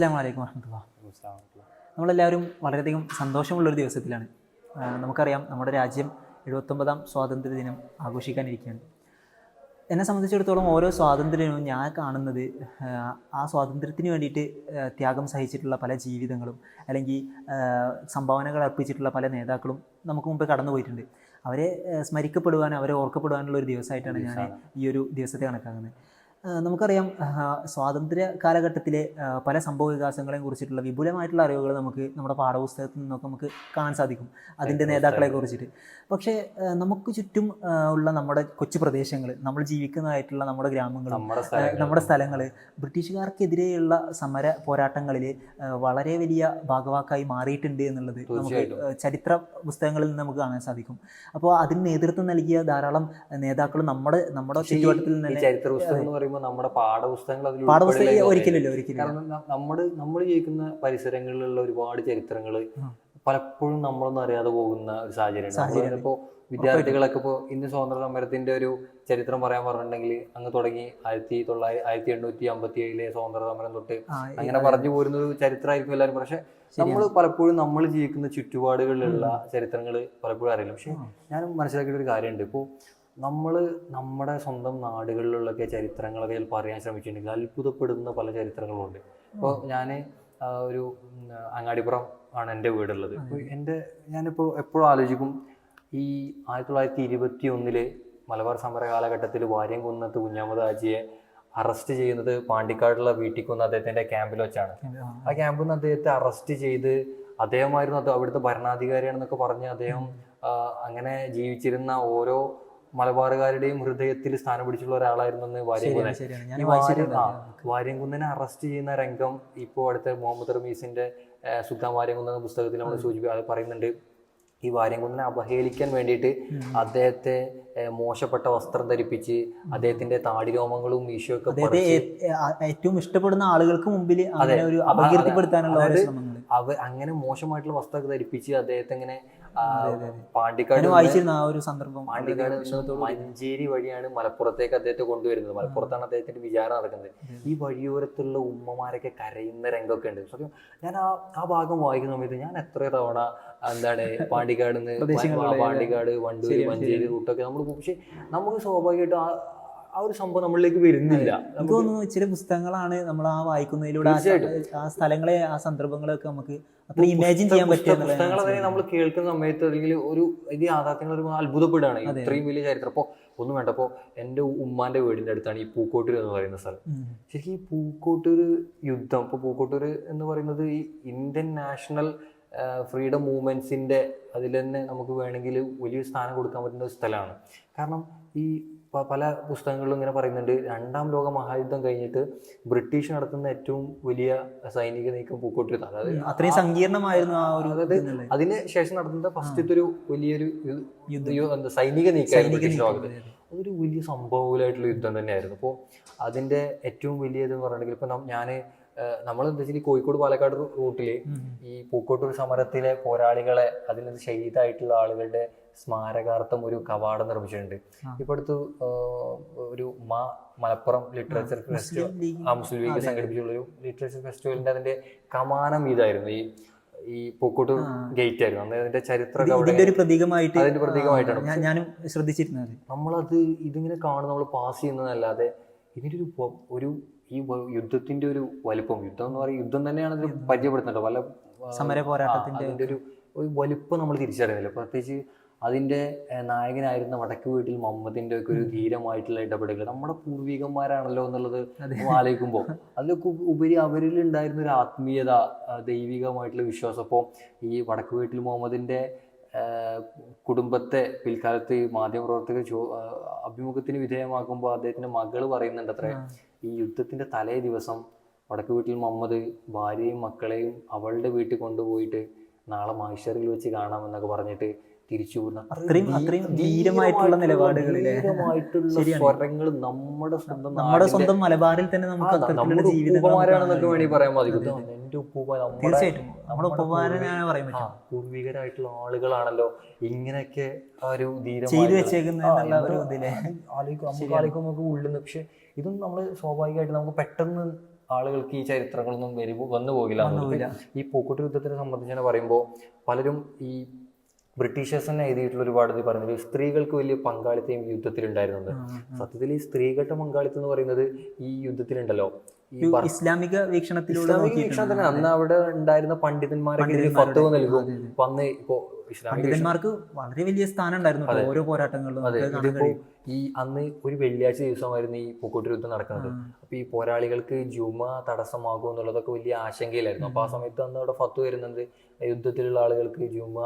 അസ്സാം വലൈക്കും വർഹമത്തുള്ള നമ്മളെല്ലാവരും വളരെയധികം സന്തോഷമുള്ളൊരു ദിവസത്തിലാണ്. നമുക്കറിയാം നമ്മുടെ രാജ്യം എഴുപത്തൊമ്പതാം സ്വാതന്ത്ര്യ ദിനം ആഘോഷിക്കാനിരിക്കുകയാണ്. എന്നെ സംബന്ധിച്ചിടത്തോളം ഓരോ സ്വാതന്ത്ര്യവും ഞാൻ കാണുന്നത് ആ, സ്വാതന്ത്ര്യത്തിന് വേണ്ടിയിട്ട് ത്യാഗം സഹിച്ചിട്ടുള്ള പല ജീവിതങ്ങളും അല്ലെങ്കിൽ സംഭാവനകൾ അർപ്പിച്ചിട്ടുള്ള പല നേതാക്കളും നമുക്ക് മുമ്പ് കടന്നു പോയിട്ടുണ്ട് അവരെ സ്മരിക്കപ്പെടുവാനും അവരെ ഓർക്കപ്പെടുവാനുള്ള ഒരു ദിവസമായിട്ടാണ് ഞാൻ ഈ ഒരു ദിവസത്തെ കണക്കാക്കുന്നത്. നമുക്കറിയാം സ്വാതന്ത്ര്യ കാലഘട്ടത്തിലെ പല സംഭവ വികാസങ്ങളെയും കുറിച്ചിട്ടുള്ള വിപുലമായിട്ടുള്ള അറിവുകൾ നമുക്ക് നമ്മുടെ പാഠപുസ്തകത്തിൽ നിന്നൊക്കെ നമുക്ക് കാണാൻ സാധിക്കും അതിന്റെ നേതാക്കളെ കുറിച്ചിട്ട്. പക്ഷേ നമുക്ക് ചുറ്റും ഉള്ള നമ്മുടെ കൊച്ചു പ്രദേശങ്ങൾ നമ്മൾ ജീവിക്കുന്നതായിട്ടുള്ള നമ്മുടെ ഗ്രാമങ്ങൾ നമ്മുടെ സ്ഥലങ്ങൾ ബ്രിട്ടീഷുകാർക്കെതിരെയുള്ള സമര പോരാട്ടങ്ങളിൽ വളരെ വലിയ ഭാഗവാക്കായി മാറിയിട്ടുണ്ട് എന്നുള്ളത് നമുക്ക് ചരിത്ര പുസ്തകങ്ങളിൽ നിന്ന് നമുക്ക് കാണാൻ സാധിക്കും. അപ്പോൾ അതിന് നേതൃത്വം നൽകിയ ധാരാളം നേതാക്കൾ നമ്മുടെ നമ്മുടെ ചുറ്റുവട്ടത്തിൽ നിന്ന് ചരിത്ര പുസ്തകം പറയുമ്പോൾ നമ്മുടെ പാഠപുസ്തകങ്ങൾ അതിൽ പാഠപുസ്തകം ഒരിക്കലില്ല കാരണം നമ്മുടെ നമ്മൾ ജീവിക്കുന്ന പരിസരങ്ങളിലുള്ള ഒരുപാട് ചരിത്രങ്ങൾ. പലപ്പോഴും നമ്മളൊന്നും അറിയാതെ പോകുന്ന ഒരു സാഹചര്യമാണ്. സാഹചര്യം. ഇപ്പോൾ വിദ്യാർത്ഥികളൊക്കെ ഇപ്പോൾ ഇന്ന് സ്വാതന്ത്ര്യ സമരത്തിന്റെ ഒരു ചരിത്രം പറയാൻ പറഞ്ഞിട്ടുണ്ടെങ്കിൽ അങ്ങ് തുടങ്ങി ആയിരത്തി തൊള്ളായിരത്തി ആയിരത്തി എണ്ണൂറ്റി അമ്പത്തി ഏഴിലെ സ്വാതന്ത്ര്യ സമരം തൊട്ട് അങ്ങനെ പറഞ്ഞു പോരുന്ന ഒരു ചരിത്രമായിരിക്കും എല്ലാവരും. പക്ഷെ നമ്മൾ പലപ്പോഴും നമ്മൾ ജീവിക്കുന്ന ചുറ്റുപാടുകളിലുള്ള ചരിത്രങ്ങൾ പലപ്പോഴും അറിയില്ല. പക്ഷെ ഞാൻ മനസ്സിലാക്കിയ ഒരു കാര്യമുണ്ട്. ഇപ്പോൾ നമ്മൾ നമ്മുടെ സ്വന്തം നാടുകളിലുള്ളൊക്കെ ചരിത്രങ്ങളൊക്കെ ചിലപ്പോൾ അറിയാൻ ശ്രമിച്ചിട്ടുണ്ടെങ്കിൽ അത്ഭുതപ്പെടുന്ന പല ചരിത്രങ്ങളുണ്ട്. ഇപ്പോൾ ഞാൻ ഒരു അങ്ങാടിപ്പുറം ആണ് എന്റെ വീടുള്ളത്. അപ്പോൾ എന്റെ ഞാനിപ്പോൾ എപ്പോഴും ആലോചിക്കും ഈ ആയിരത്തി തൊള്ളായിരത്തി ഇരുപത്തി ഒന്നിൽ മലബാർ സമര കാലഘട്ടത്തിൽ വാര്യം കുന്നത്ത് കുഞ്ഞാമത് ആജിയെ അറസ്റ്റ് ചെയ്യുന്നത് പാണ്ടിക്കാടുള്ള വീട്ടിൽ കൊന്ന് അദ്ദേഹത്തിന്റെ ക്യാമ്പിൽ വെച്ചാണ്. ആ, ആ ക്യാമ്പിൽ നിന്ന് അദ്ദേഹത്തെ അറസ്റ്റ് ചെയ്ത് അദ്ദേഹമായിരുന്നു അത് അവിടുത്തെ ഭരണാധികാരിയാണെന്നൊക്കെ പറഞ്ഞ് അദ്ദേഹം അങ്ങനെ ജീവിച്ചിരുന്ന ഓരോ മലബാറുകാരുടെയും ഹൃദയത്തിൽ സ്ഥാനം പിടിച്ചുള്ള ഒരാളായിരുന്നു എന്ന് വാര്യംകുന്നൻ വാര്യംകുന്നനെ അറസ്റ്റ് ചെയ്യുന്ന രംഗം ഇപ്പോൾ അടുത്ത മുഹമ്മദ് റമീസിന്റെ സുൽത്താൻ വാര്യംകുന്നൻ എന്ന പുസ്തകത്തിൽ നമ്മൾ സൂചിപ്പിക്കുക പറയുന്നുണ്ട്. ഈ വാര്യംകുന്നനെ അവഹേളിക്കാൻ വേണ്ടിയിട്ട് അദ്ദേഹത്തെ മോശപ്പെട്ട വസ്ത്രം ധരിപ്പിച്ച് അദ്ദേഹത്തിന്റെ താടിരോമങ്ങളും പറിച്ച് ഏറ്റവും ഇഷ്ടപ്പെടുന്ന ആളുകൾക്ക് മുമ്പിൽ അങ്ങനെ ഒരു അപകീർത്തിപ്പെടുത്താനുള്ള ശ്രമങ്ങൾ അവ അങ്ങനെ മോശമായിട്ടുള്ള വസ്ത്രമൊക്കെ ധരിപ്പിച്ച് അദ്ദേഹത്തെ ഇങ്ങനെ. പാണ്ടിക്കാട് വായിച്ചിരുന്ന ആ ഒരു സന്ദർഭം പാണ്ടിക്കാട് മഞ്ചേരി വഴിയാണ് മലപ്പുറത്തേക്ക് അദ്ദേഹത്തെ കൊണ്ടുവരുന്നത്. മലപ്പുറത്താണ് അദ്ദേഹത്തിന്റെ വിചാരം നടക്കുന്നത്. ഈ വഴിയോരത്തുള്ള ഉമ്മമാരൊക്കെ കരയുന്ന രംഗമൊക്കെ ഉണ്ട്. സത്യം ഞാൻ ആ ആ ഭാഗം വായിക്കുന്ന സമയത്ത് ഞാൻ എത്ര തവണ എന്താണ് പാണ്ടിക്കാട് നിന്ന് പാണ്ടിക്കാട് വണ്ടൂര് മഞ്ചേരി റൂട്ടൊക്കെ നമ്മൾ പക്ഷെ നമുക്ക് സ്വാഭാവികമായിട്ടും ആ ആ ഒരു സംഭവം നമ്മളിലേക്ക് വരുന്നില്ല. നമുക്ക് തോന്നുന്നു ചില പുസ്തകങ്ങളാണ് നമ്മൾ ആ വായിക്കുന്നതിലൂടെ ആ സ്ഥലങ്ങളെ ആ സന്ദർഭങ്ങളൊക്കെ നമുക്ക് അത്ര ഇമാജിൻ ചെയ്യാൻ എന്നുള്ളത് പുസ്തകങ്ങൾ തന്നെ നമ്മൾ കേൾക്കുന്ന സമയത്ത് അല്ലെങ്കിൽ ഒരു ഇത് യാഥാർത്ഥ്യങ്ങൾ ഒരു അത്ഭുതപ്പെടുകയാണ്. ഇത്രയും വലിയ ചരിത്രം. അപ്പോൾ ഒന്നും വേണ്ട. അപ്പോൾ എന്റെ ഉമ്മാന്റെ വീടിന്റെ അടുത്താണ് ഈ പൂക്കോട്ടൂർ എന്ന് പറയുന്ന സ്ഥലം. ശരിക്കും ഈ പൂക്കോട്ടൂർ യുദ്ധം ഇപ്പോൾ പൂക്കോട്ടൂർ എന്ന് പറയുന്നത് ഈ ഇന്ത്യൻ നാഷണൽ ഫ്രീഡം മൂവ്മെന്റ്സിന്റെ അതിൽ തന്നെ നമുക്ക് വേണമെങ്കിൽ വലിയ സ്ഥാനം കൊടുക്കാൻ പറ്റുന്ന ഒരു സ്ഥലമാണ്. കാരണം ഈ പല പുസ്തകങ്ങളിലും ഇങ്ങനെ പറയുന്നുണ്ട്. രണ്ടാം ലോക മഹായുദ്ധം കഴിഞ്ഞിട്ട് ബ്രിട്ടീഷ് നടത്തുന്ന ഏറ്റവും വലിയ സൈനിക നീക്കം പൂക്കോട്ടിരുന്ന. അതായത് അത്രയും സങ്കീർണമായിരുന്നു ആ ഒരു അതായത്. അതിന് ശേഷം നടത്തുന്ന ഫസ്റ്റത്തെ ഒരു വലിയൊരു യു- യു- എന്താ സൈനിക നീക്കമായിരുന്നു സൈനിക ബ്രിട്ടീഷ് നീക്കം. അതൊരു വലിയ സംഭവമായിട്ടുള്ള യുദ്ധം തന്നെയായിരുന്നു. അപ്പോൾ അതിന്റെ ഏറ്റവും വലിയത് എന്ന് പറഞ്ഞിട്ടുണ്ടെങ്കിൽ ഇപ്പൊ ഞാൻ നമ്മൾ എന്താ വെച്ചാൽ കോഴിക്കോട് പാലക്കാട് റൂട്ടിൽ ഈ പൂക്കോട്ടൂർ സമരത്തിലെ പോരാളികളെ അതിൽ നിന്ന് ഷഹീദായിട്ടുള്ള ആളുകളുടെ സ്മാരകാർത്ഥം ഒരു കവാടം നിർമ്മിച്ചിട്ടുണ്ട്. ഇപ്പൊ അടുത്ത് ഒരു മാ മലപ്പുറം ലിറ്ററേച്ചർ ഫെസ്റ്റിവൽ ആ മുസ്ലിം ലീഗ് സംഘടിപ്പിച്ചുള്ള ഒരു ലിറ്ററേച്ചർ ഫെസ്റ്റിവലിന്റെ അതിന്റെ കമാനം ഇതായിരുന്നു. ഈ ഈ പൂക്കോട്ടൂർ ഗേറ്റ് ആയിരുന്നു അന്ന് അതിന്റെ ചരിത്ര ഇത് ഒരു പ്രതീകമായിട്ട് അതിന്റെ പ്രതീകമായിട്ടാണ്. ഞാനും ശ്രദ്ധിച്ചിരുന്നത്. നമ്മളത് ഇതിങ്ങനെ കാണുന്ന നമ്മൾ പാസ് ചെയ്യുന്നതല്ലാതെ ഇതിന്റെ ഒരു ഒരു ഈ യുദ്ധത്തിന്റെ ഒരു വലിപ്പം യുദ്ധം എന്ന് പറയുന്നത് യുദ്ധം തന്നെയാണ് ഇതിൽ പരിചയപ്പെടുത്തുന്നത് പല സമര പോരാട്ടത്തിന്റെ ഒരു വലിപ്പം നമ്മൾ തിരിച്ചറിയുന്നില്ല. പ്രത്യേകിച്ച് അതിന്റെ ഏഹ്, നായകനായിരുന്ന വടക്ക് വീട്ടിൽ മുഹമ്മദിന്റെ ഒക്കെ ഒരു ധീരമായിട്ടുള്ള ഇടപെടലുകൾ. നമ്മുടെ പൂർവികന്മാരാണല്ലോ എന്നുള്ളത് ആലോചിക്കുമ്പോൾ. അതിലൊക്കെ ഉപരി അവരിൽ ഉണ്ടായിരുന്ന ഒരു ആത്മീയത ദൈവികമായിട്ടുള്ള വിശ്വാസം. അപ്പോൾ ഈ വടക്ക് വീട്ടിൽ മുഹമ്മദിന്റെ കുടുംബത്തെ പിൽക്കാലത്ത് ഈ മാധ്യമപ്രവർത്തകർ ചോ അഭിമുഖത്തിന് വിധേയമാക്കുമ്പോൾ അദ്ദേഹത്തിന്റെ മകൾ പറയുന്നുണ്ട് അത്ര ഈ യുദ്ധത്തിന്റെ തലേ ദിവസം വടക്ക് വീട്ടിൽ മുഹമ്മദ് ഭാര്യയും മക്കളെയും അവളുടെ വീട്ടിൽ കൊണ്ടുപോയിട്ട് നാളെ മൈഷറിൽ വെച്ച് കാണാമെന്നൊക്കെ പറഞ്ഞിട്ട് തിരിച്ചു പോകുന്ന അത്രയും- അത്രയും ധീരമായിട്ടുള്ള നിലപാടുകളിലെ സ്വരങ്ങൾ നമ്മുടെ സ്വന്തം നമ്മുടെ സ്വന്തം മലബാറിൽ തന്നെ നമുക്ക് ഉപ്പുമാരാണെന്നൊക്കെ വേണമെങ്കിൽ പറയാൻ നമ്മുടെ തീർച്ചയായിട്ടും. നമ്മുടെ ഉപ്പമാരനാണ് പറയാൻ ആ, പറ്റും പൂർവികരായിട്ടുള്ള ആളുകളാണല്ലോ ഇങ്ങനെയൊക്കെ ഒരു ചെയ്തു നമുക്ക് ഉള്ളിൽ നിന്ന് പക്ഷെ ഇതും നമ്മൾ സ്വാഭാവികമായിട്ട് നമുക്ക് പെട്ടെന്ന് ആളുകൾക്ക് ഈ ചരിത്രങ്ങളൊന്നും വരി വന്നു പോകില്ല ഈ പൂക്കോട്ട് യുദ്ധത്തിനെ സംബന്ധിച്ച് തന്നെ പറയുമ്പോൾ പലരും ഈ ബ്രിട്ടീഷേഴ്സ് തന്നെ എഴുതിയിട്ടുള്ള ഒരുപാട് ഇത് പറയുന്നത് സ്ത്രീകൾക്ക് വലിയ പങ്കാളിത്തം യുദ്ധത്തിൽ ഉണ്ടായിരുന്നത് സത്യത്തിൽ ഈ സ്ത്രീകളുടെ പങ്കാളിത്തം എന്ന് പറയുന്നത് ഈ യുദ്ധത്തിലുണ്ടല്ലോ. ഇസ്ലാമിക വീക്ഷണത്തിലൂടെ വീക്ഷണത്തിന് അന്ന് അവിടെ ഉണ്ടായിരുന്ന പണ്ഡിതന്മാരൊക്കെ ഫത്വ നൽകും. വന്ന് ഇപ്പോ പണ്ഡിതന്മാർക്ക് വളരെ വലിയ സ്ഥാനം ഉണ്ടായിരുന്നു ഓരോ പോരാട്ടങ്ങളിലും അതെ. ഇതിപ്പോ. ഈ അന്ന് ഒരു വെള്ളിയാഴ്ച ദിവസമായിരുന്നു ഈ പൂക്കോട്ടി യുദ്ധം നടക്കുന്നത്. അപ്പൊ ഈ പോരാളികൾക്ക് ജുമ തടസ്സമാകും എന്നുള്ളതൊക്കെ വലിയ ആശങ്കയിലായിരുന്നു. അപ്പൊ ആ സമയത്ത് അന്ന് അവിടെ ഫത്ത് വരുന്നത് യുദ്ധത്തിലുള്ള ആളുകൾക്ക് ജുമ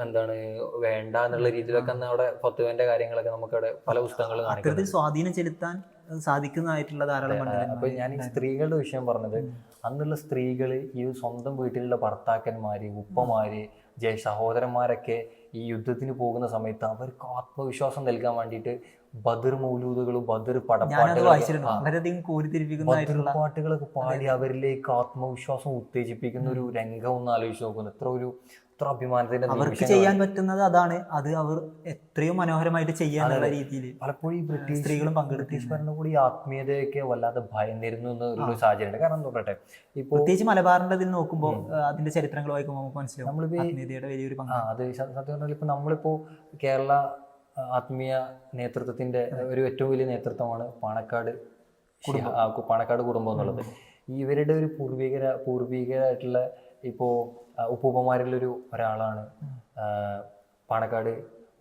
എന്താണ് വേണ്ട എന്നുള്ള രീതിയിലൊക്കെ അവിടെ ഫത്തുവിന്റെ കാര്യങ്ങളൊക്കെ നമുക്ക് അവിടെ പല പുസ്തകങ്ങളും അത്തരത്തിൽ സ്വാധീനം ചെലുത്താൻ സാധിക്കുന്നതായിട്ടുള്ള ധാരാളം അപ്പൊ ഞാൻ സ്ത്രീകളുടെ വിഷയം പറഞ്ഞത് അന്നുള്ള സ്ത്രീകൾ ഈ സ്വന്തം വീട്ടിലുള്ള ഭർത്താക്കന്മാര് ഉപ്പമാര് ജയ സഹോദരന്മാരൊക്കെ ഈ യുദ്ധത്തിന് പോകുന്ന സമയത്ത് അവർക്ക് ആത്മവിശ്വാസം നൽകാൻ വേണ്ടിയിട്ട് ബദർ മൗലൂദുകളും ബദർ പടപ്പാട്ടുകളും പാട്ടുകളൊക്കെ പാടി അവരിലേക്ക് ആത്മവിശ്വാസം ഉത്തേജിപ്പിക്കുന്ന ഒരു രംഗം ഒന്ന് ആലോചിച്ച് നോക്കുന്നു. എത്ര ഒരു എത്ര അഭിമാനത്തിന്റെ അവർക്ക് ചെയ്യാൻ പറ്റുന്നത് അതാണ്. അത് അവർ എത്രയോ മനോഹരമായിട്ട് ചെയ്യാനുള്ള രീതിയിൽ പലപ്പോഴും ഈ ബ്രിട്ടീഷ് സ്ത്രീകളും ബ്രിട്ടീഷ് ഭരണകൂടി ഈ ആത്മീയതയൊക്കെ വല്ലാതെ ഭയന്നിരുന്നു എന്നൊരു സാഹചര്യം കാരണം നോക്കട്ടെ ഇപ്പൊ പ്രത്യേകിച്ച് മലബാറിന്റെ ഇതിൽ നോക്കുമ്പോൾ അതിന്റെ ചരിത്രങ്ങൾ വായിക്കുമ്പോൾ നമുക്ക് മനസ്സിലാവും നമ്മളിപ്പോ ഈ- ആത്മീയതയുടെ വലിയൊരു പങ്ക്. അത് സത്യം പറഞ്ഞാൽ ഇപ്പൊ നമ്മളിപ്പോ കേരള ആത്മീയ നേതൃത്വത്തിന്റെ ഒരു ഏറ്റവും വലിയ നേതൃത്വമാണ് പാണക്കാട് പാണക്കാട് കുടുംബം എന്നുള്ളത്. ഇവരുടെ ഒരു പൂർവികര പൂർവികരായിട്ടുള്ള ഇപ്പോ ആ, ഉപ്പൂപ്പന്മാരിലൊരു ഒരാളാണ് പാണക്കാട്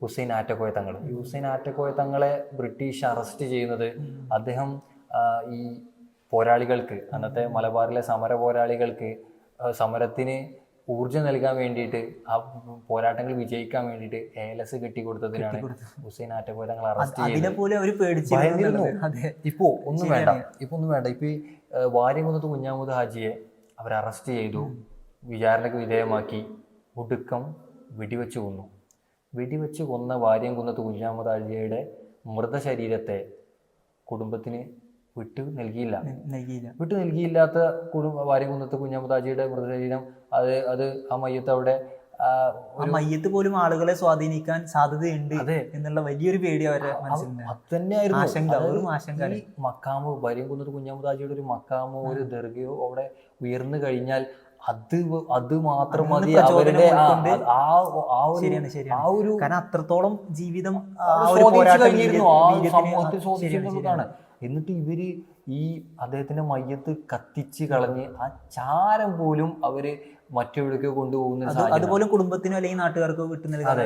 ഹുസൈൻ ആറ്റക്കോയ തങ്ങൾ. ഈ ഹുസൈൻ ആറ്റക്കോയ തങ്ങളെ ബ്രിട്ടീഷ് അറസ്റ്റ് ചെയ്യുന്നത് അദ്ദേഹം ഈ പോരാളികൾക്ക് അന്നത്തെ മലബാറിലെ സമര പോരാളികൾക്ക് സമരത്തിന് ഊർജം നൽകാൻ വേണ്ടിയിട്ട് ആ പോരാട്ടങ്ങൾ വിജയിക്കാൻ വേണ്ടിയിട്ട് ഏലസ് കെട്ടിക്കൊടുത്തതിനാണ് ഹുസൈൻ ആറ്റക്കോയ തങ്ങൾ അറസ്റ്റ് ചെയ്തത്. അതെ. ഇപ്പോ ഒന്നും വേണ്ട. ഇപ്പൊ ഒന്നും വേണ്ട. ഇപ്പൊ വാര്യം കുന്നത്ത് വാര്യംകുന്നത്ത് കുഞ്ഞാമുദ് ഹാജിയെ അവർ അറസ്റ്റ് ചെയ്തു വിചാരണയ്ക്ക് വിധേയമാക്കി ഒടുക്കം വെടിവെച്ച് കൊന്നു. വെടിവെച്ച് കൊന്ന വാര്യംകുന്നത്ത് കൊന്ന ഹാജിയുടെ മൃതശരീരത്തെ കുടുംബത്തിന് വിട്ടു നൽകിയില്ല. നൽകിയില്ല. വിട്ടു നൽകിയില്ലാത്ത കുടുംബ വാര്യംകുന്നത്ത് കുഞ്ഞാമതാജിയുടെ മൃതശരീരം അത് അത് ആ മയ്യത്ത് അവിടെ മയ്യത്ത് പോലും ആളുകളെ സ്വാധീനിക്കാൻ സാധ്യതയുണ്ട് എന്നുള്ള വലിയൊരു പേടി അവരെ മനസ്സിലുണ്ട് മക്കാമോ വാര്യം ആശങ്ക, കുഞ്ഞാമതാജിയുടെ ഒരു മക്കാമോ ഒരു ദർഗയോ അവിടെ ഉയർന്നു കഴിഞ്ഞാൽ അത് അത് മാത്രം മതി. അവരുടെ ആ- ഒരു കാരണം അത്രത്തോളം ജീവിതം എന്നിട്ട് ഇവർ ഈ അദ്ദേഹത്തിന്റെ മയ്യത്ത് കത്തിച്ച് കളഞ്ഞ് ആ ചാരം പോലും അവർ മറ്റെവിടേക്കോ കൊണ്ടുപോകുന്ന അതുപോലും കുടുംബത്തിനോ അല്ലെങ്കിൽ നാട്ടുകാർക്കോ വിട്ടു നൽകാൻ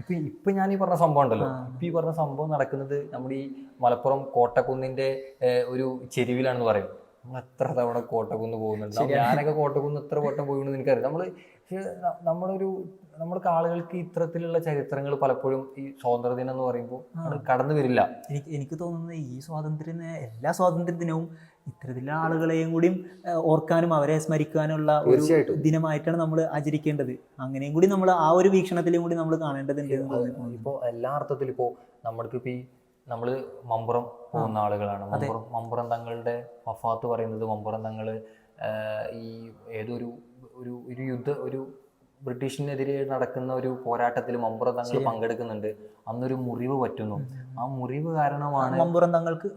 ഇപ്പൊ ഇപ്പൊ ഞാൻ ഈ പറഞ്ഞ സംഭവം ഉണ്ടല്ലോ. ഇപ്പൊ ഈ പറഞ്ഞ സംഭവം നടക്കുന്നത് നമ്മുടെ ഈ മലപ്പുറം കോട്ടക്കുന്നിന്റെ ഒരു ചെരുവിലാണെന്ന് പറയും. നമ്മൾ എത്ര തവണ കോട്ടക്കുന്ന് പോകുന്നുണ്ട്. ഞാനൊക്കെ കോട്ടക്കുന്ന് എത്ര വട്ടം പോയിന്ന് എനിക്കറിയാം നമ്മൾ പക്ഷേ ന- നമ്മുടെ ഒരു നമ്മൾക്ക് ആളുകൾക്ക് ഇത്തരത്തിലുള്ള ചരിത്രങ്ങൾ പലപ്പോഴും ഈ സ്വാതന്ത്ര്യ ദിനം എന്ന് പറയുമ്പോൾ കടന്നു വരില്ല. എനിക്ക് എനിക്ക് തോന്നുന്നത് ഈ സ്വാതന്ത്ര്യ ദിന- എല്ലാ സ്വാതന്ത്ര്യ ദിനവും ഇത്തരത്തിലുള്ള ആളുകളെയും കൂടിയും ഓർക്കാനും അവരെ സ്മരിക്കാനുള്ള ഒരു ദിനമായിട്ടാണ് നമ്മൾ ആചരിക്കേണ്ടത്. അങ്ങനെയും കൂടി നമ്മൾ ആ ഒരു വീക്ഷണത്തിലും കൂടി നമ്മൾ കാണേണ്ടതുണ്ട് ഇപ്പോൾ എല്ലാ അർത്ഥത്തിലും ഇപ്പോൾ നമ്മൾക്ക് ഇപ്പോൾ ഈ നമ്മൾ മമ്പുറം പോകുന്ന ആളുകളാണ്. മമ്പുറം മമ്പുറം തങ്ങളുടെ വഫാത്ത് പറയുന്നത് മമ്പുറം തങ്ങൾ ഈ ഏതൊരു ഒരു ഒരു യുദ്ധ ഒരു ബ്രിട്ടീഷിനെതിരെ നടക്കുന്ന ഒരു പോരാട്ടത്തിൽ മമ്പുറം തങ്ങൾ പങ്കെടുക്കുന്നുണ്ട്. അന്നൊരു മുറിവ് പറ്റുന്നു ആ മുറിവ് കാരണമാണ് മമ്പുറം തങ്ങൾക്ക്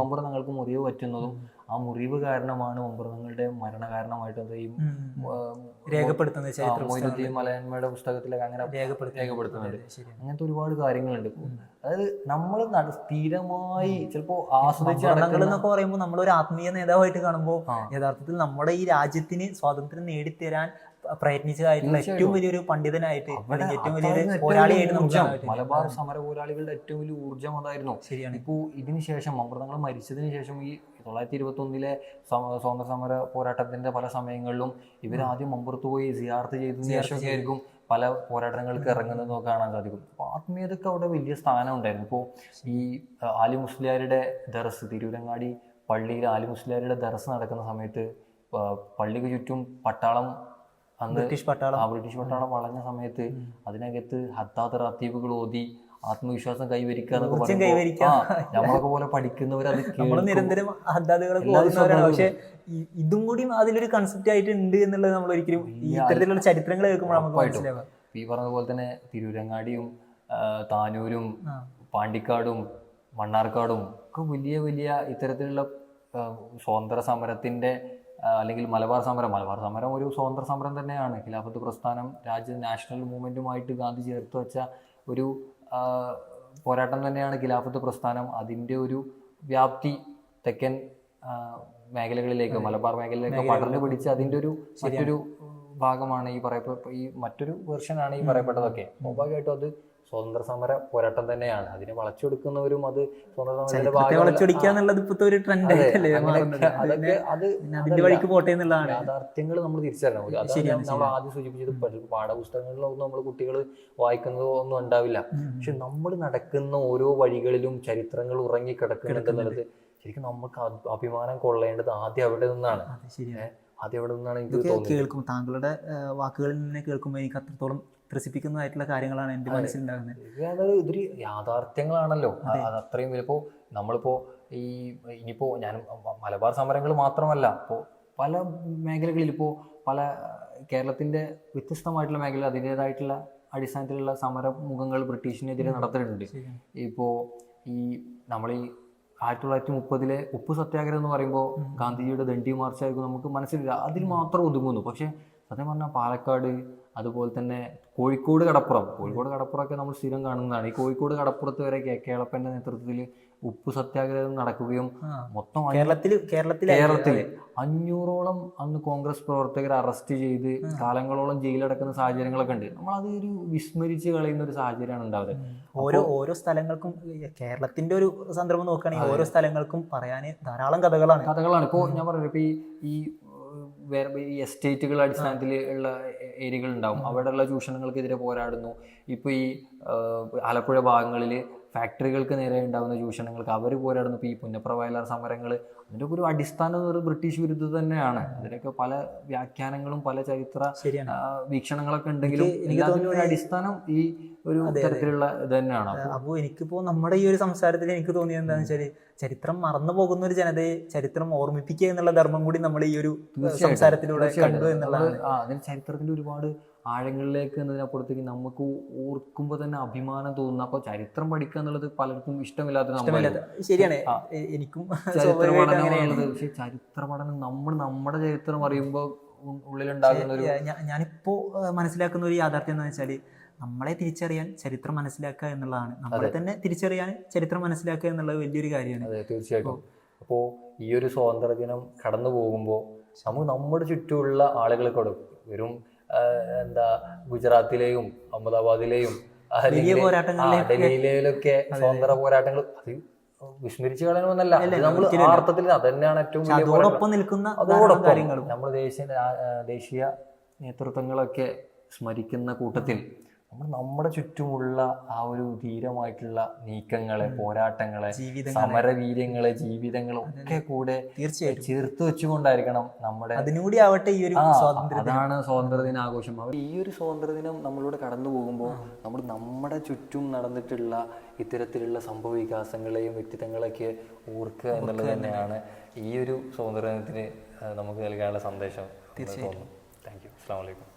മമ്പുറം തങ്ങൾക്ക് മുറിവ് പറ്റുന്നതും. ആ മുറിവ് കാരണമാണ് മമ്പുറം തങ്ങളുടെ മരണ കാരണമായിട്ട് ഈ രേഖപ്പെടുത്തുന്നത് മൊയ്നുദ്ദീൻ മലയന്മയുടെ പുസ്തകത്തിലൊക്കെ അങ്ങനെ രേഖപ്പെടുത്തുന്നുണ്ട്. അങ്ങനത്തെ ഒരുപാട് കാര്യങ്ങളുണ്ട്. അതായത് നമ്മൾ സ്ഥിരമായി ചിലപ്പോ ആസ്വദിച്ച് എന്നൊക്കെ പറയുമ്പോൾ നമ്മൾ ഒരു ആത്മീയ നേതാവായിട്ട് കാണുമ്പോൾ യഥാർത്ഥത്തിൽ നമ്മുടെ ഈ രാജ്യത്തിന് സ്വാതന്ത്ര്യം നേടിത്തരാൻ പ്രയത്നിച്ചതായിട്ടുള്ള ഏറ്റവും വലിയൊരു പണ്ഡിതനായിട്ട് അല്ലെങ്കിൽ ഏറ്റവും വലിയൊരു പോരാളിയായിട്ട് നമുക്ക് മലബാർ സമര പോരാളികളുടെ ഏറ്റവും വലിയ ഊർജം അതായിരുന്നു. ശരിയാണ്. ഇപ്പോൾ ഇതിന് ശേഷം അമൃതങ്ങൾ മരിച്ചതിന് ശേഷം ഈ തൊള്ളായിരത്തി ഇരുപത്തി ഒന്നിലെ സ്വാതന്ത്ര്യ സമര പോരാട്ടത്തിന്റെ പല സമയങ്ങളിലും ഇവരാദ്യം ആദ്യം മമ്പുറത്ത് പോയി സിയാർത്ത് ചെയ്തതിന് ശേഷമൊക്കെ ആയിരിക്കും പല പോരാട്ടങ്ങൾക്ക് ഇറങ്ങുന്നത് നമുക്ക് കാണാൻ സാധിക്കും. അപ്പോൾ ആത്മീയതക്ക് അവിടെ വലിയ സ്ഥാനം ഉണ്ടായിരുന്നു. ഇപ്പോൾ ഈ ആലി മുസ്ലിയാരുടെ ദറസ് തിരൂരങ്ങാടി പള്ളിയിൽ ആലി മുസ്ലിയാരുടെ ദറസ് നടക്കുന്ന സമയത്ത് പള്ളിക്ക് ചുറ്റും പട്ടാളം ബ്രിട്ടീഷ് പട്ടാളം. ആ ബ്രിട്ടീഷ് പട്ടാളം വളഞ്ഞ സമയത്ത് അതിനകത്ത് ഹത്താത്ത റാത്തീബുകൾ ഓതി ആത്മവിശ്വാസം കൈവരിക്കുക നമ്മളൊക്കെ പോലെ പഠിക്കുന്നവർ അത് നിരന്തരം പക്ഷെ ഇതും കൂടി അതിലൊരു കൺസെപ്റ്റ് ആയിട്ട് ഉണ്ട് എന്നുള്ളത് നമ്മൾ ഒരിക്കലും ഈ ഇത്തരത്തിലുള്ള ചരിത്രങ്ങൾ കേൾക്കുമ്പോൾ നമുക്ക് പറഞ്ഞ മനസ്സിലാവാം. ഈ പറഞ്ഞതുപോലെ തന്നെ തിരൂരങ്ങാടിയും താനൂരും. പാണ്ടിക്കാടും മണ്ണാർക്കാടും ഒക്കെ വലിയ വലിയ ഇത്തരത്തിലുള്ള സ്വാതന്ത്ര്യ സമരത്തിന്റെ അല്ലെങ്കിൽ മലബാർ സമരം. മലബാർ സമരം ഒരു സ്വാതന്ത്ര്യ സമരം തന്നെയാണ്. ഖിലാഫത്ത് പ്രസ്ഥാനം രാജ്യ നാഷണൽ മൂവ്മെന്റുമായിട്ട് ഗാന്ധി ചേർത്ത് വെച്ച ഒരു പോരാട്ടം തന്നെയാണ് ഖിലാഫത്ത് പ്രസ്ഥാനം. അതിന്റെ ഒരു വ്യാപ്തി തെക്കൻ മേഖലകളിലേക്ക് മലബാർ മേഖലയിലേക്ക് പടർന്നു പിടിച്ച് അതിന്റെ ഒരു മറ്റൊരു ഭാഗമാണ് ഈ പറയപ്പെട്ട ഈ മറ്റൊരു വേർഷനാണ് ഈ പറയപ്പെട്ടതൊക്കെ. സ്വാഭാവികമായിട്ടും അത് സ്വാതന്ത്ര്യ സമര പോരാട്ടം തന്നെയാണ്. അതിനെ വളച്ചൊടുക്കുന്നവരും അത് സ്വതന്ത്ര ഇപ്പോഴത്തെ ഒരു ട്രെൻഡ് അതൊക്കെ അത് അതിന്റെ വഴിക്ക് പോട്ടെ എന്നുള്ളതാണ്. യാഥാർത്ഥ്യങ്ങൾ നമ്മൾ തിരിച്ചറിയണം. നമ്മൾ ആദ്യം സൂചിപ്പിച്ചത് പാഠപുസ്തകങ്ങളിലൊന്നും നമ്മൾ കുട്ടികൾ വായിക്കുന്നതോ ഒന്നും ഉണ്ടാവില്ല. പക്ഷെ നമ്മൾ നടക്കുന്ന ഓരോ വഴികളിലും ചരിത്രങ്ങൾ ഉറങ്ങി കിടക്കുന്നുണ്ടെന്നുള്ളത് ശരിക്കും നമുക്ക് അഭിമാനം കൊള്ളേണ്ടത് ആദ്യം അവിടെ നിന്നാണ്. ആദ്യം അവിടെ നിന്നാണ് എനിക്ക് കേൾക്കും താങ്കളുടെ വാക്കുകളിൽ നിന്ന് കേൾക്കുമ്പോൾ എനിക്ക് അത്രത്തോളം ത്രസിപ്പിക്കുന്നതായിട്ടുള്ള കാര്യങ്ങളാണ് എന്റെ മനസ്സിലുണ്ടാകുന്നത്. ഇത് ഇതൊരു യാഥാർത്ഥ്യങ്ങളാണല്ലോ. അത്. അത്രയും വലുപ്പോ നമ്മളിപ്പോൾ ഈ ഇനിയിപ്പോൾ ഞാൻ മലബാർ സമരങ്ങൾ മാത്രമല്ല ഇപ്പോൾ പല മേഖലകളിൽ ഇപ്പോൾ പല കേരളത്തിന്റെ വ്യത്യസ്തമായിട്ടുള്ള മേഖല അതിന്റെതായിട്ടുള്ള അടിസ്ഥാനത്തിലുള്ള സമരമുഖങ്ങൾ ബ്രിട്ടീഷിനെതിരെ നടത്തിയിട്ടുണ്ട്. ഇപ്പോൾ ഈ നമ്മൾ ഈ ആയിരത്തി തൊള്ളായിരത്തി മുപ്പതിലെ ഉപ്പ് സത്യാഗ്രഹം എന്ന് പറയുമ്പോൾ ഗാന്ധിജിയുടെ ദണ്ഡി മാർച്ചായിരിക്കും നമുക്ക് മനസ്സിലില്ല അതിൽ മാത്രം ഒതുങ്ങുന്നു. പക്ഷേ സത്യം പറഞ്ഞാൽ പാലക്കാട് അതുപോലെ തന്നെ കോഴിക്കോട് കടപ്പുറം. കോഴിക്കോട് കടപ്പുറമൊക്കെ നമ്മൾ സ്ഥിരം കാണുന്നതാണ്. ഈ കോഴിക്കോട് കടപ്പുറത്ത് വരെ കെ കേളപ്പന്റെ നേതൃത്വത്തിൽ ഉപ്പ് സത്യാഗ്രഹം നടക്കുകയും മൊത്തം കേരളത്തിൽ കേരളത്തിൽ കേരളത്തിൽ അഞ്ഞൂറോളം അന്ന് കോൺഗ്രസ് പ്രവർത്തകരെ അറസ്റ്റ് ചെയ്ത് കാലങ്ങളോളം ജയിലടക്കുന്ന സാഹചര്യങ്ങളൊക്കെ ഉണ്ട്. നമ്മൾ അത് ഒരു വിസ്മരിച്ച് കളയുന്ന ഒരു സാഹചര്യമാണ് ഉണ്ടാവുന്നത്. ഓരോ ഓരോ സ്ഥലങ്ങൾക്കും കേരളത്തിന്റെ ഒരു സന്ദർഭം നോക്കുകയാണെങ്കിൽ ഓരോ സ്ഥലങ്ങൾക്കും പറയാൻ ധാരാളം കഥകളാണ്. കഥകളാണ്. ഇപ്പോൾ ഞാൻ പറഞ്ഞു ഇപ്പോൾ ഈ വേറെ ഈ എസ്റ്റേറ്റുകളുടെ അടിസ്ഥാനത്തിൽ ഉള്ള ഏരിയകൾ ഉണ്ടാവും അവിടെയുള്ള ചൂഷണങ്ങൾക്കെതിരെ പോരാടുന്നു. ഇപ്പോൾ ഈ ആലപ്പുഴ ഭാഗങ്ങളിൽ ഫാക്ടറികൾക്ക് നേരെ ഉണ്ടാകുന്ന ചൂഷണങ്ങൾക്ക് അവർ പോരാടുന്നു. ഇപ്പോൾ ഈ പുന്നപ്ര വയലാർ സമരങ്ങൾ അതിന്റെ ഒരു അടിസ്ഥാനം എന്ന് പറയുന്നത് ബ്രിട്ടീഷ് വിരുദ്ധ തന്നെയാണ്. അതിലൊക്കെ പല വ്യാഖ്യാനങ്ങളും പല ചരിത്ര വീക്ഷണങ്ങളൊക്കെ ഉണ്ടെങ്കിലും അടിസ്ഥാനം ഈ ഒരു തരത്തിലുള്ള ഇത് തന്നെയാണ്? അപ്പോൾ എനിക്കിപ്പോൾ എനിക്കിപ്പോ നമ്മുടെ ഈ ഒരു സംസാരത്തിൽ എനിക്ക് തോന്നിയത് എന്താണെന്ന് വെച്ചാൽ ചരിത്രം മറന്നു പോകുന്ന ഒരു ജനതയെ ചരിത്രം ഓർമ്മിപ്പിക്കുക എന്നുള്ള ധർമ്മം കൂടി നമ്മൾ ഈ ഒരു സംസാരത്തിലൂടെ കണ്ടു എന്നുള്ളതാണ്. അതിന് ചരിത്രത്തിന്റെ ഒരുപാട് ആഴങ്ങളിലേക്ക് എന്നതിനപ്പുറത്തേക്ക് നമുക്ക് ഓർക്കുമ്പോൾ തന്നെ അഭിമാനം തോന്നുന്നു അപ്പോൾ ചരിത്രം പഠിക്കുക എന്നുള്ളത് പലർക്കും ഇഷ്ടമില്ലാത്ത. ശരിയാണ്. എനിക്കും ചരിത്ര പഠനം എന്നുള്ളത് പക്ഷെ ചരിത്ര പഠനം നമ്മൾ നമ്മുടെ ചരിത്രം അറിയുമ്പോൾ ഉള്ളിലുണ്ടാകുന്ന ഒരു ഞാനിപ്പോ മനസ്സിലാക്കുന്ന ഒരു യാഥാർത്ഥ്യം എന്താണെന്ന് വെച്ചാൽ നമ്മളെ തിരിച്ചറിയാൻ ചരിത്രം മനസ്സിലാക്കുക എന്നുള്ളതാണ്. നമ്മളെ തന്നെ തിരിച്ചറിയാൻ ചരിത്രം മനസ്സിലാക്കുക എന്നുള്ളത് വലിയൊരു കാര്യമാണ്. അതെ തീർച്ചയായിട്ടും. അപ്പോൾ ഈ ഒരു സ്വാതന്ത്ര്യ ദിനം കടന്നു പോകുമ്പോൾ നമുക്ക് നമ്മുടെ ചുറ്റുമുള്ള ആളുകളെ വെറും എന്താ ഗുജറാത്തിലെയും അഹമ്മദാബാദിലെയും ഡൽഹിയിലൊക്കെ സ്വാതന്ത്ര്യ പോരാട്ടങ്ങൾ അത് വിസ്മരിച്ചു കളയണമെന്നല്ല. നമ്മൾ അർത്ഥത്തിൽ അത് തന്നെയാണ് ഏറ്റവും അതോടൊപ്പം നിൽക്കുന്ന അതോടൊപ്പം നമ്മൾ ദേശീയ ദേശീയ നേതൃത്വങ്ങളൊക്കെ സ്മരിക്കുന്ന കൂട്ടത്തിൽ നമ്മൾ നമ്മുടെ ചുറ്റുമുള്ള ആ ഒരു ധീരമായിട്ടുള്ള നീക്കങ്ങളെ പോരാട്ടങ്ങളെ സമരവീര്യങ്ങളെ ജീവിതങ്ങളെ ഒക്കെ കൂടെ തീർച്ചയായിട്ടും. ചേർത്ത് വെച്ചുകൊണ്ടായിരിക്കണം നമ്മുടെ അതിനൂടി ആവട്ടെ ഈ ഒരു സ്വാതന്ത്ര്യ അതാണ് സ്വാതന്ത്ര്യദിന ആഘോഷം. അവർ ഈ ഒരു സ്വാതന്ത്ര്യദിനം നമ്മളിലൂടെ കടന്നു പോകുമ്പോൾ നമ്മൾ നമ്മുടെ ചുറ്റും നടന്നിട്ടുള്ള ഇത്തരത്തിലുള്ള സംഭവ വികാസങ്ങളെയും വ്യക്തിത്വങ്ങളൊക്കെ ഓർക്കുക എന്നുള്ളത് തന്നെയാണ് ഈ ഒരു സ്വാതന്ത്ര്യദിനത്തിന് ദിനത്തിന് നമുക്ക് നൽകാനുള്ള സന്ദേശം തീർച്ചയായിട്ടും. താങ്ക് യു അസ്സാം വലൈക്കും